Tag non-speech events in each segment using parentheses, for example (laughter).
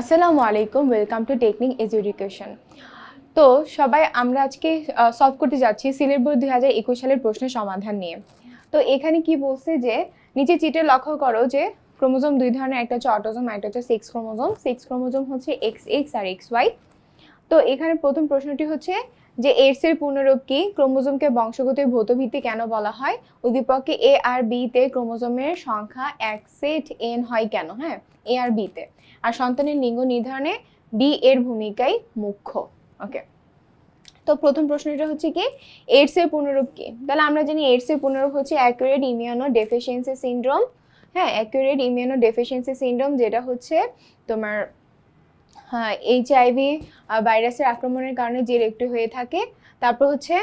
আসসালামু আলাইকুম welcome to technique age education তো সবাই, আমরা আজকে সলভ করতে যাচ্ছি সিলেট বোর্ড দুই হাজার একুশ সালের প্রশ্নের সমাধান নিয়ে। তো এখানে কি বলছে যে, নিচে চিটে লক্ষ্য করো যে, ক্রোমোজোম দুই ধরনের, একটা হচ্ছে অটোজোম একটা হচ্ছে সিক্স ক্রোমোজোম। সিক্স ক্রোমোজোম হচ্ছে এক্স এক্স আর এক্স ওয়াই তো এখানে প্রথম প্রশ্নটি হচ্ছে যে এইডস এর পূর্ণরূপ কি? ক্রোমোজোমকে বংশগতির ভৌত ভিত্তি কেন বলা হয়? উদ্দীপকে এ আর বি তে ক্রোমোজোমের সংখ্যা এক সেট এন হয় কেন? হ্যাঁ এ আর বি তে। আর সন্তানের লিঙ্গ নির্ধারণে বি এর ভূমিকাই মুখ্য। ওকে তো প্রথম প্রশ্নটা হচ্ছে কি? এইডস এর পুনরূপ কি? তাহলে আমরা জানি এইডস এর পুনরূপ হচ্ছে অ্যাকুরেট ইমিউনো ডেফিসিয়েন্সি সিনড্রোম হ্যাঁ অ্যাকুরেট ইমিউনো ডেফিসিয়েন্সি সিনড্রোম যেটা হচ্ছে তোমার এইচআইভি ভাইরাসের আক্রমণের কারণে যে একটু হয়ে থাকে। তারপর হচ্ছে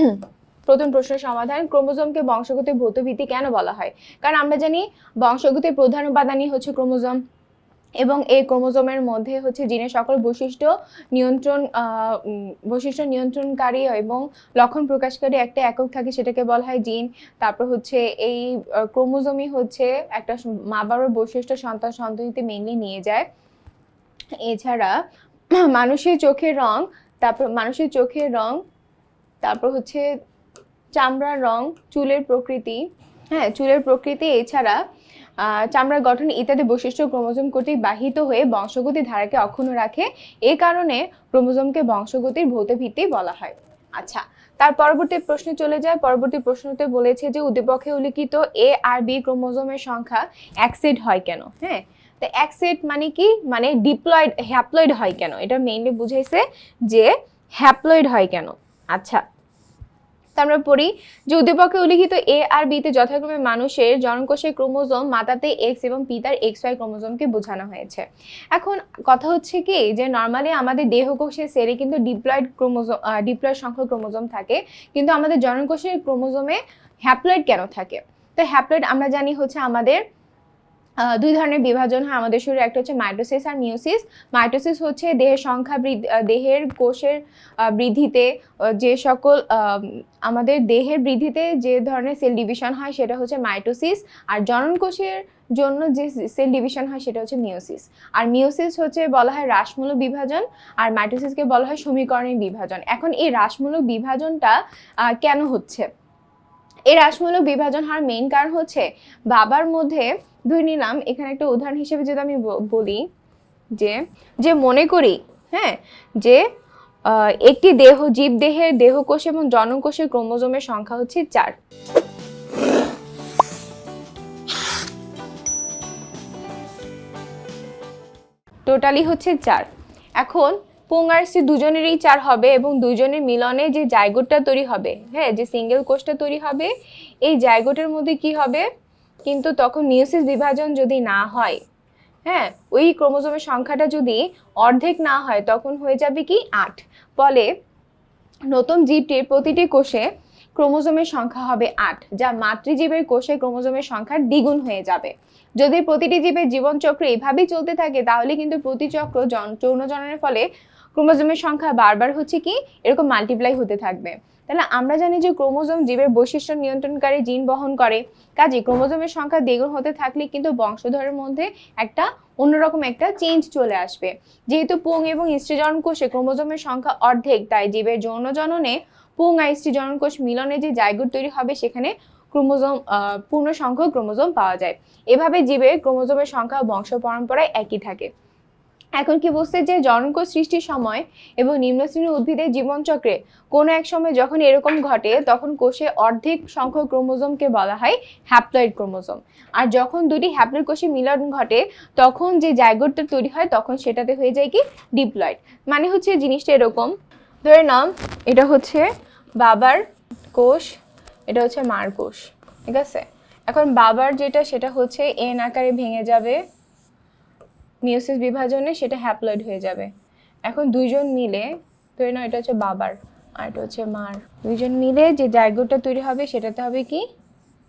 (clears throat) প্রথম প্রশ্নের সমাধান, ক্রোমোজোমকে বংশগতির ভৌত ভিত্তি কেন বলা হয়? কারণ আমরা জানি বংশগতির প্রধান উপাদানই হচ্ছে ক্রোমোজোম এবং এই ক্রোমোজোমের মধ্যে হচ্ছে জিনের সকল বৈশিষ্ট্য নিয়ন্ত্রণ বৈশিষ্ট্য নিয়ন্ত্রণকারী এবং লক্ষণ প্রকাশকারী একটা একক থাকে, সেটাকে বলা হয় জিন। তারপর হচ্ছে এই ক্রোমোজোমই হচ্ছে একটা মা বাবার বৈশিষ্ট্য সন্তান সন্ততিতে মেনলি নিয়ে যায়। এছাড়া মানুষের চোখের রং, তারপর মানুষের চোখের রং, তারপর হচ্ছে চামড়ার রং, চুলের প্রকৃতি হ্যাঁ চুলের প্রকৃতি এছাড়া চামড়ার গঠন ইত্যাদি বৈশিষ্ট্য ক্রোমোজোম কর্তৃক বাহিত হয়ে বংশগতি ধারাকে অক্ষুণ্ণ রাখে। এ কারণে ক্রোমোজোমকে বংশগতির ভৌত ভিত্তি বলা হয়। আচ্ছা তার পরবর্তী প্রশ্নে চলে যায় পরবর্তী প্রশ্নতে বলেছে যে উদ্দীপকে উল্লিখিত এ আর বি ক্রোমোজোমের সংখ্যা সেট হয় কেন? হ্যাঁ তো এক সেট মানে কি? মানে ডিপ্লয়েড হ্যাপ্লয়েড হয় কেন? এটা মেইনলি বুঝাইছে যে হ্যাপ্লয়েড হয় কেন? আচ্ছা আমরা পড়ি, যে উদ্দীপকে উল্লিখিত এ আর বিতে যথাক্রমে মানুষের জনকোষের ক্রোমোজোম মাতাতে এক্স এবং পিতার এক্স ওয়াই ক্রোমোজোমকে বোঝানো হয়েছে। এখন কথা হচ্ছে কি? যে নর্মালি আমাদের দেহকোষের সেলে কিন্তু ডিপ্লয়েড ক্রোমোজোম ডিপ্লয়েড সংখ্যক ক্রোমোজোম থাকে, কিন্তু আমাদের জনকোষের ক্রোমোজোমে হ্যাপ্লয়েড কেন থাকে? তো হ্যাপ্লয়েড আমরা জানি হচ্ছে আমাদের দুই ধরনের বিভাজন হয়। আমাদের শরীরে একটা হচ্ছে মাইটোসিস আর মিওসিস মাইটোসিস হচ্ছে দেহের সংখ্যা দেহের কোষের বৃদ্ধিতে যে সকল আমাদের দেহের বৃদ্ধিতে যে ধরনের সেল ডিভিশন হয় সেটা হচ্ছে মাইটোসিস। আর জনন কোষের জন্য যে সেল ডিভিশন হয় সেটা হচ্ছে মিওসিস আর মিওসিস হচ্ছে বলা হয় হ্রাসমূলক বিভাজন, আর মাইটোসিসকে বলা হয় সমীকরণের বিভাজন। এখন এই হ্রাসমূলক বিভাজনটা কেন হচ্ছে? এই হ্রাসমূলক বিভাজন হওয়ার মেইন কারণ হচ্ছে বাবার মধ্যে, ধরে নিলাম, এখানে একটা উদাহরণ হিসেবে যদি আমি বলি, যে যে মনে করি হ্যাঁ যে একটি দেহ, জীব দেহের দেহকোষ এবং জনকোষের ক্রোমোজোমের সংখ্যা হচ্ছে চার। টোটালি হচ্ছে চার। এখন পুং আর সি দুজনেরই চার হবে এবং দুজনের মিলনে যে জায়গোটটা তৈরি হবে হ্যাঁ যে সিঙ্গেল কোষটা তৈরি হবে, এই জায়গোটের মধ্যে কি হবে? কিন্তু তখন মিউসিস বিভাজন যদি না হয় হ্যাঁ ওই ক্রোমোজোমের সংখ্যাটা যদি অর্ধেক না হয়, তখন হয়ে যাবে কি আট। ফলে নতুন জীবটির প্রতিটি কোষে ক্রোমোজোমের সংখ্যা হবে আট, যা মাতৃজীবের কোষে ক্রোমোজোমের সংখ্যা দ্বিগুণ হয়ে যাবে। যদি প্রতিটি জীবের জীবনচক্র এভাবেই চলতে থাকে, তাহলে কিন্তু প্রতি চক্র জন- যৌন জননের ফলে ক্রোমোজোমের সংখ্যা বারবার হচ্ছে কি? এরকম মাল্টিপ্লাই হতে থাকবে। তাহলে আমরা জানি যে ক্রোমোজোম জীবের বৈশিষ্ট্য নিয়ন্ত্রণকারী জিন বহন করে। কাজে ক্রোমোজোমের সংখ্যা দ্বিগুণ হতে থাকলে কিন্তু বংশধরের মধ্যে একটা অন্যরকম একটা চেঞ্জ চলে আসবে। যেহেতু পুং এবং স্ত্রীজনন কোষে ক্রোমোজোমের সংখ্যা অর্ধেক, তাই জীবের যৌন জননে পুং আর স্ত্রীজনন কোষ মিলনে যে জায়গুট তৈরি হবে, সেখানে ক্রোমোজোম পূর্ণ সংখ্যক ক্রোমোজোম পাওয়া যায়। এভাবে জীবের ক্রোমোজোমের সংখ্যা বংশ পরম্পরায় একই থাকে। এখন কি বলছে যে জননকোষ সৃষ্টির সময় এবং নিম্ন শ্রেণির উদ্ভিদের জীবনচক্রে কোনো এক সময় যখন এরকম ঘটে, তখন কোষে অর্ধেক সংখ্যক ক্রোমোজোমকে বলা হয় হ্যাপ্লয়েড ক্রোমোজোম। আর যখন দুটি হ্যাপ্লয়েড কোষে মিলন ঘটে, তখন যে জায়গোটটা তৈরি হয়, তখন সেটাতে হয়ে যায় কি? ডিপ্লয়েড। মানে হচ্ছে জিনিসটা এরকম। ধরে নাও, এটা হচ্ছে বাবার কোষ, এটা হচ্ছে মার কোষ। ঠিক আছে? এখন বাবার যেটা, সেটা হচ্ছে এন আকারে ভেঙে যাবে। মিওসিস বিভাজনে সেটা হ্যাপ্লয়েড হয়ে যাবে। এখন দুইজন মিলে, ধরে নাও এটা হচ্ছে বাবার আর এটা হচ্ছে মার। দুইজন মিলে যে জায়গোটটা তৈরি হবে সেটাতে হবে কি?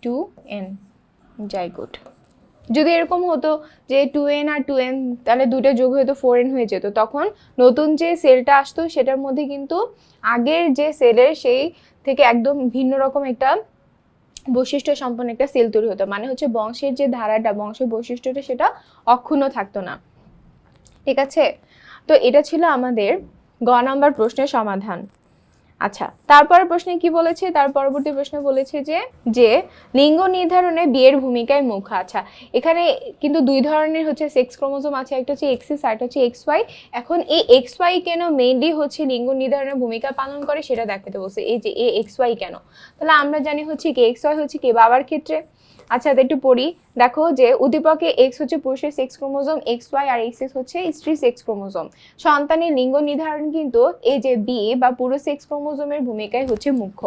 টু এন জাইগোট যদি এরকম হতো যে টু এন আর টু এন তাহলে দুটো যোগ হয়তো ফোর এন হয়ে যেত। তখন নতুন যে সেলটা আসতো, সেটার মধ্যে কিন্তু আগের যে সেলের সেই থেকে একদম ভিন্ন রকম একটা বৈশিষ্ট্য সম্পন্ন একটা সেল তৈরি হতো। মানে হচ্ছে বংশের যে ধারাটা, বংশের বৈশিষ্ট্যটা, সেটা অক্ষুণ্ণ থাকতো না। ঠিক আছে? তো এটা ছিল আমাদের গ নম্বর প্রশ্নের সমাধান। আচ্ছা তারপর প্রশ্নে কি বলেছে? তার পরবর্তী প্রশ্ন বলেছে যে যে লিঙ্গ নির্ধারণে বিয়ের ভূমিকায় মুখ আচ্ছা এখানে কিন্তু দুই ধরনের হচ্ছে সেক্স ক্রোমোজোম আছে, একটা হচ্ছে এক্সিস আর একটা হচ্ছে এক্স ওয়াই এখন এই এক্স ওয়াই কেন মেইনলি হচ্ছে লিঙ্গ নির্ধারণের ভূমিকা পালন করে সেটা দেখাতে বলছে, এই যে এ এক্স ওয়াই কেন? তাহলে আমরা জানি হচ্ছে কি এক্স ওয়াই হচ্ছে কি? বাবার ক্ষেত্রে। আচ্ছা একটু পড়ি। দেখো যে উদ্দীপকে এক্স হচ্ছে পুরুষের সেক্স ক্রোমোজোম এক্স ওয়াই আর এক্স এক্স হচ্ছে স্ত্রী সেক্স ক্রোমোজোম সন্তানের লিঙ্গ নির্ধারণ কিন্তু এই যে বি বা পুরুষ সেক্স ক্রোমোজোমের ভূমিকায় হচ্ছে মুখ্য।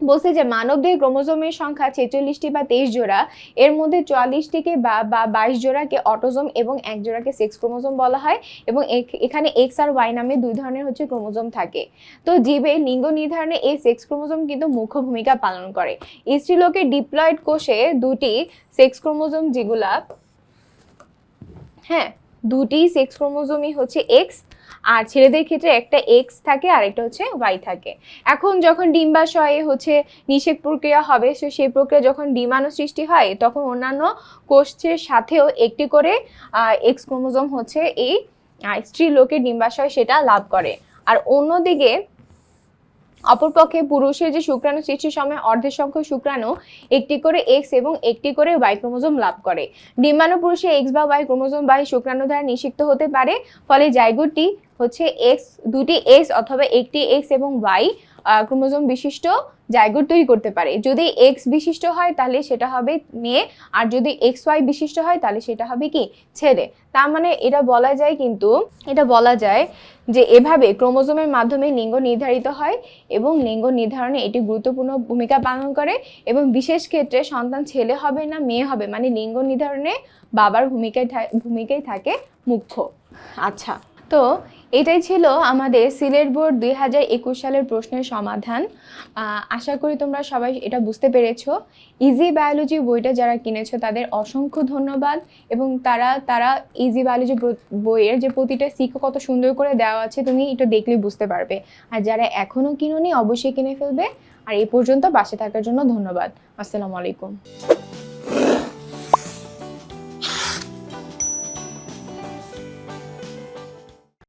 বলছে যে মানবদেহের ক্রোমোজোমের সংখ্যা ছেচল্লিশটি বা তেইশ জোড়া, এর মধ্যে চুয়াল্লিশটিকে বা বা বাইশ জোড়াকে অটোজোম এবং এক জোড়াকে সেক্স ক্রোমোজোম বলা হয় এবং এখ- এখানে এক্স আর ওয়াই নামে দুই ধরনের হচ্ছে ক্রোমোজোম থাকে। তো জীবে লিঙ্গ নির্ধারণে এই সেক্স ক্রোমোজোম কিন্তু মুখ্য ভূমিকা পালন করে। স্ত্রীলোকের ডিপ্লয়েড কোষে দুটি সেক্স ক্রোমোজোম যেগুলা হ্যাঁ দুটি সেক্স ক্রোমোজোমই হচ্ছে এক্স আর ছেলেদের ক্ষেত্রে একটা এক্স থাকে আর একটা হচ্ছে ওয়াই থাকে। এখন যখন ডিম্বাশয়ে হচ্ছে নিষেক প্রক্রিয়া হবে সে সেই প্রক্রিয়া যখন ডিমাণু সৃষ্টি হয় তখন অন্যান্য কোষের সাথেও একটি করে এক্স ক্রোমোজম হচ্ছে এই আহ, স্ত্রী লোকের ডিম্বাশয় সেটা লাভ করে। আর অন্যদিকে অপরপক্ষে পুরুষের যে শুক্রাণু সৃষ্টির সময় অর্ধেক সংখ্যক শুক্রাণু একটি করে এক্স এবং একটি করে ওয়াই ক্রোমোজোম লাভ করে। ডিম্বাণু পুরুষে এক্স বা ওয়াই ক্রোমোজোম বাহী শুক্রাণু দ্বারা নিষিক্ত হতে পারে, ফলে জাইগোটটি হচ্ছে এক্স দুটি এক্স অথবা একটি এক্স এবং ওয়াই ক্রোমোজোম বিশিষ্ট জাইগোট তৈরি করতে পারে। যদি এক্স বিশিষ্ট হয়, তাহলে সেটা হবে মেয়ে আর যদি এক্স ওয়াই বিশিষ্ট হয়, তাহলে সেটা হবে কি? ছেলে তার মানে এটা বলা যায় কিন্তু, এটা বলা যায় যে এভাবে ক্রোমোজোমের মাধ্যমে লিঙ্গ নির্ধারিত হয় এবং লিঙ্গ নির্ধারণে এটি গুরুত্বপূর্ণ ভূমিকা পালন করে এবং বিশেষ ক্ষেত্রে সন্তান ছেলে হবে না মেয়ে হবে মানে লিঙ্গ নির্ধারণে বাবার ভূমিকায় ভূমিকাই থাকে মুখ্য। আচ্ছা তো এটাই ছিল আমাদের সিলেট বোর্ড দুই হাজার একুশ সালের প্রশ্নের সমাধান। আশা করি তোমরা সবাই এটা বুঝতে পেরেছ। ইজি বায়োলজি বইটা যারা কিনেছো, তাদের অসংখ্য ধন্যবাদ। এবং তারা তারা ইজি বায়োলজি বইয়ের যে প্রতিটা শিক্ষা কত সুন্দর করে দেওয়া আছে, তুমি এটা দেখলে বুঝতে পারবে। আর যারা এখনও কিনোনি, অবশ্যই কিনে ফেলবে। আর এই পর্যন্ত বাসে থাকার জন্য ধন্যবাদ। আসসালামু আলাইকুম।